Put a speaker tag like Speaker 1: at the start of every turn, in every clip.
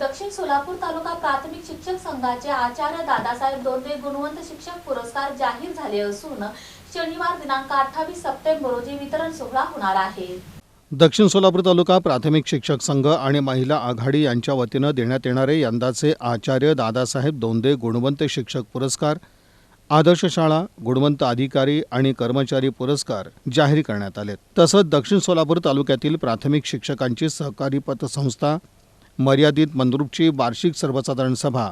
Speaker 1: दक्षिण सोलापूर तालुका प्राथमिक शिक्षक संघाचे आचार्य दादासाहेब दोंदे गुणवंत शिक्षक पुरस्कार जाहीर झाले असून शनिवार दिनांक अठ्ठावीस सप्टेंबर रोजी वितरण सोहळा होणार आहे.
Speaker 2: दक्षिण सोलापूर तालुका प्राथमिक शिक्षक संघ आणि महिला आघाडी यांच्या वतीनं देण्यात येणारे यंदाचे आचार्य दादासाहेब दोंदे गुणवंत शिक्षक पुरस्कार आदर्श शाळा गुणवंत अधिकारी आणि कर्मचारी पुरस्कार जाहीर करण्यात आले तसंच दक्षिण सोलापूर तालुक्यातील प्राथमिक शिक्षकांची सहकारी पतसंस्था मर्यादित मंद्रुपची वार्षिक सर्वसाधारण सभा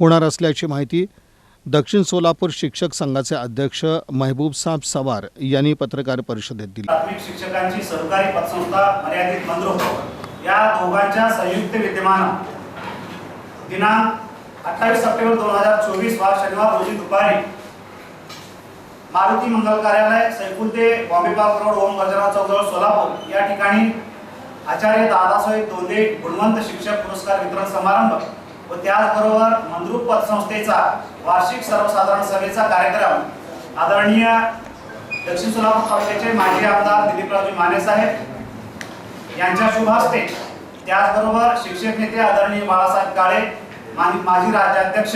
Speaker 2: होणार असल्याची माहिती दक्षिण सोलापूर शिक्षक संघाचे अध्यक्ष महबूब साहब सवार यांनी पत्रकार परिषदेत दिली.
Speaker 3: प्राथमिक शिक्षकांची सहकारी पतसंस्था मर्यादित मंद्रुप. या दोघांच्या संयुक्त विद्यमान दिनांक अठ्ठावीस सप्टेंबर दोन हजार चोवीस वार शनिवार रोजी दुपारी मारुती मंगल कार्यालय सैकुल ते बॉम्बे पार्क रोड ओम गजराव चौक सोलापूर या ठिकाणी आचार्य दादासाहेब दोंदे गुणवंत शिक्षक पुरस्कार वितरण समारंभ व त्याचबरोबर मंद्रुप पतसंस्थेचा वार्षिक सर्वसाधारण सभेचा कार्यक्रम आदरणीय दक्षिण सोलापूर तालुक्याचे माजी आमदार दिलीपरावजी माने साहेब यांच्या शुभ हस्ते त्याचबरोबर शिक्षक नेते आदरणीय बाळासाहेब काळे माजी राज्याध्यक्ष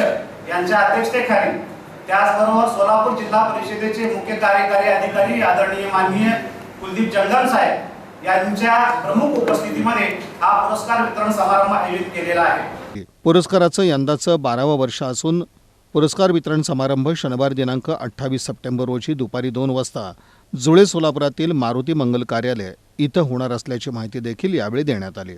Speaker 3: यांच्या अध्यक्षतेखाली त्याचबरोबर सोलापूर जिल्हा परिषदेचे मुख्य कार्यकारी अधिकारी आदरणीय माननीय कुलदीप जंगम साहेब यांच्या प्रमुख उपस्थितीमध्ये हा पुरस्कार वितरण समारंभ आयोजित केलेला आहे.
Speaker 2: पुरस्काराचं यंदाचं बारावं वर्ष असून पुरस्कार वितरण समारंभ शनिवार दिनांक अठ्ठावीस सप्टेंबर रोजी दुपारी दोन वाजता जुळे सोलापुरातील मारुती मंगल कार्यालय इथं होणार असल्याची माहिती देखील यावेळी देण्यात आली.